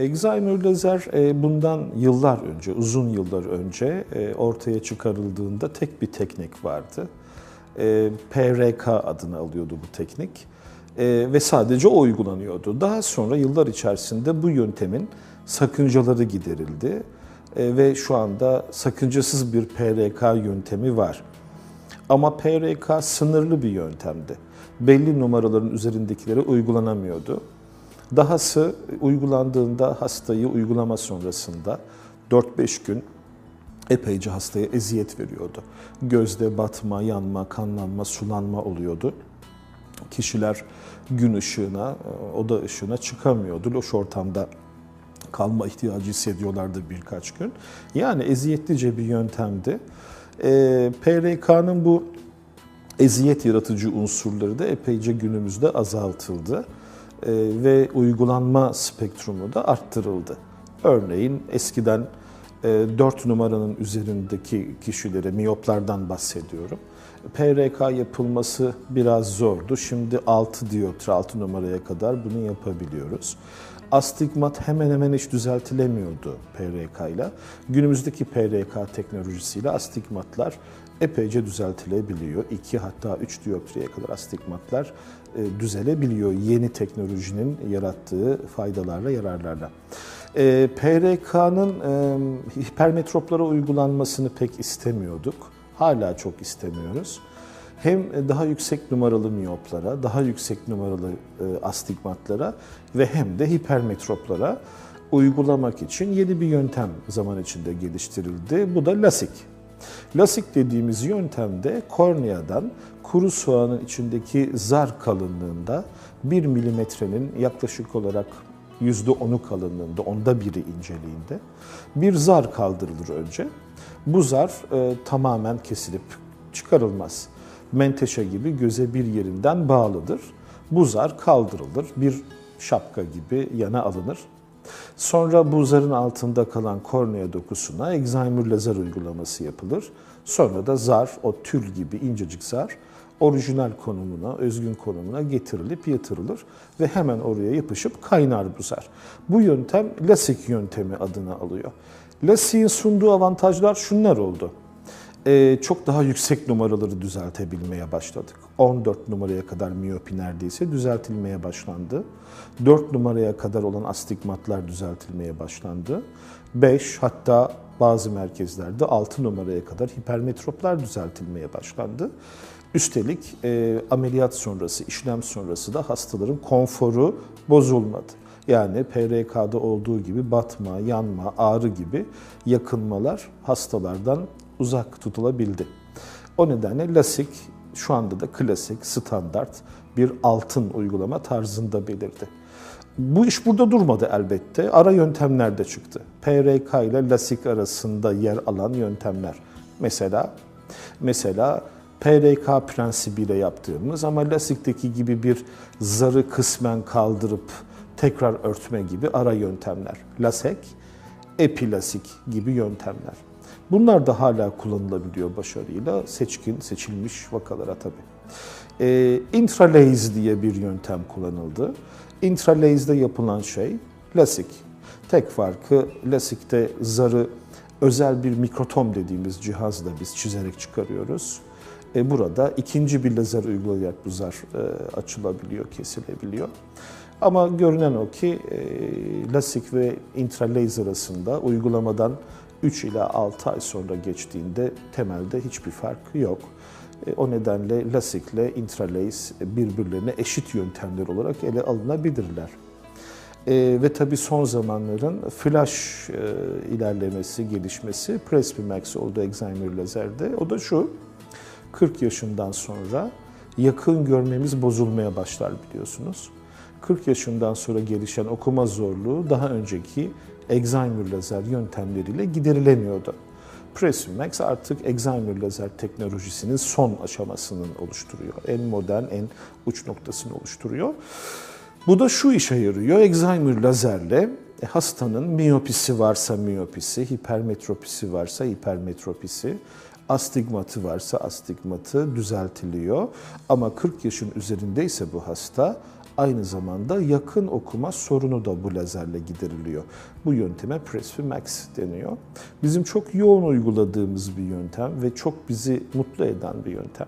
Excimer lazer e, bundan yıllar önce, uzun yıllar önce e, ortaya çıkarıldığında tek bir teknik vardı. E, PRK adını alıyordu bu teknik ve sadece o uygulanıyordu. Daha sonra yıllar içerisinde bu yöntemin sakıncaları giderildi ve şu anda sakıncasız bir PRK yöntemi var. Ama PRK sınırlı bir yöntemdi. Belli numaraların üzerindekilere uygulanamıyordu. Dahası uygulandığında hastayı uygulama sonrasında 4-5 gün epeyce hastaya eziyet veriyordu. Gözde batma, yanma, kanlanma, sulanma oluyordu. Kişiler gün ışığına, oda ışığına çıkamıyordu. Loş ortamda kalma ihtiyacı hissediyorlardı birkaç gün. Yani eziyetlice bir yöntemdi. E, PRK'nın bu eziyet yaratıcı unsurları da epeyce günümüzde azaltıldı. E, ve uygulanma spektrumu da arttırıldı. Örneğin eskiden 4 e, numaranın üzerindeki kişilere, miyoplardan bahsediyorum. PRK yapılması biraz zordu. Şimdi 6 dioptri, 6 numaraya kadar bunu yapabiliyoruz. Astigmat hemen hemen hiç düzeltilemiyordu PRK ile. Günümüzdeki PRK teknolojisiyle astigmatlar epeyce düzeltilebiliyor. 2 hatta 3 dioptriye kadar astigmatlar e, düzelebiliyor yeni teknolojinin yarattığı faydalarla, yararlarla. E, PRK'nın e, hipermetroplara uygulanmasını pek istemiyorduk. Hala çok istemiyoruz. Hem daha yüksek numaralı miyoplara, daha yüksek numaralı astigmatlara ve hem de hipermetroplara uygulamak için yeni bir yöntem zaman içinde geliştirildi. Bu da LASIK. LASIK dediğimiz yöntemde korneadan kuru soğanın içindeki zar kalınlığında 1 milimetrenin yaklaşık olarak %10'u kalınlığında, onda biri inceliğinde bir zar kaldırılır önce. Bu zar e, tamamen kesilip çıkarılmaz. Menteşe gibi göze bir yerinden bağlıdır. Bu zar kaldırılır, bir şapka gibi yana alınır. Sonra bu zarın altında kalan kornea dokusuna Excimer lazer uygulaması yapılır. Sonra da zar, o tül gibi incecik zar orijinal konumuna, özgün konumuna getirilip yatırılır ve hemen oraya yapışıp kaynar bu zar. Bu yöntem lasik yöntemi adını alıyor. Lasik'in sunduğu avantajlar şunlar oldu. Ee, çok daha yüksek numaraları düzeltebilmeye başladık. 14 numaraya kadar miyopi neredeyse düzeltilmeye başlandı. 4 numaraya kadar olan astigmatlar düzeltilmeye başlandı. 5 hatta bazı merkezlerde 6 numaraya kadar hipermetroplar düzeltilmeye başlandı. Üstelik e, ameliyat sonrası, işlem sonrası da hastaların konforu bozulmadı. Yani PRK'da olduğu gibi batma, yanma, ağrı gibi yakınmalar hastalardan uzak tutulabildi. O nedenle LASIK şu anda da klasik, standart bir altın uygulama tarzında belirdi. Bu iş burada durmadı elbette. Ara yöntemler de çıktı. PRK ile LASIK arasında yer alan yöntemler. Mesela mesela PRK prensibiyle yaptığımız ama LASIK'teki gibi bir zarı kısmen kaldırıp tekrar örtme gibi ara yöntemler. LASEK, epilasik gibi yöntemler. Bunlar da hala kullanılabiliyor başarıyla seçkin, seçilmiş vakalara tabii. E, intralaze diye bir yöntem kullanıldı. Intralaze'de yapılan şey lasik. Tek farkı lasikte zarı özel bir mikrotom dediğimiz cihazla biz çizerek çıkarıyoruz. E burada ikinci bir lazer uygulayarak bu zar e, açılabiliyor, kesilebiliyor. Ama görünen o ki e, lasik ve intralaser arasında uygulamadan 3 ila 6 ay sonra geçtiğinde temelde hiçbir fark yok. E, o nedenle lasik ile intralace birbirlerine eşit yöntemler olarak ele alınabilirler. E, ve tabii son zamanların flash e, ilerlemesi, gelişmesi Presbymax oldu Excimer lazerde. O da şu, 40 yaşından sonra yakın görmemiz bozulmaya başlar biliyorsunuz. 40 yaşından sonra gelişen okuma zorluğu daha önceki Excimer lazer yöntemleriyle giderilemiyordu. Presimax artık Excimer lazer teknolojisinin son aşamasını oluşturuyor. En modern, en uç noktasını oluşturuyor. Bu da şu işe yarıyor. Excimer lazerle e, hastanın miyopisi varsa miyopisi, hipermetropisi varsa hipermetropisi, astigmatı varsa astigmatı düzeltiliyor. Ama 40 yaşın üzerindeyse bu hasta Aynı zamanda yakın okuma sorunu da bu lazerle gideriliyor. Bu yönteme Presfi Max deniyor. Bizim çok yoğun uyguladığımız bir yöntem ve çok bizi mutlu eden bir yöntem.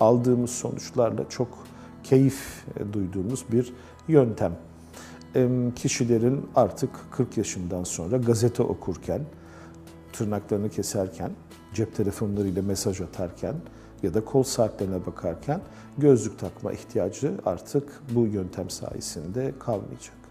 Aldığımız sonuçlarla çok keyif e, duyduğumuz bir yöntem. Em, Kişilerin artık 40 yaşından sonra gazete okurken, tırnaklarını keserken, cep telefonlarıyla mesaj atarken ya da kol saatlerine bakarken gözlük takma ihtiyacı artık bu yöntem sayesinde kalmayacak.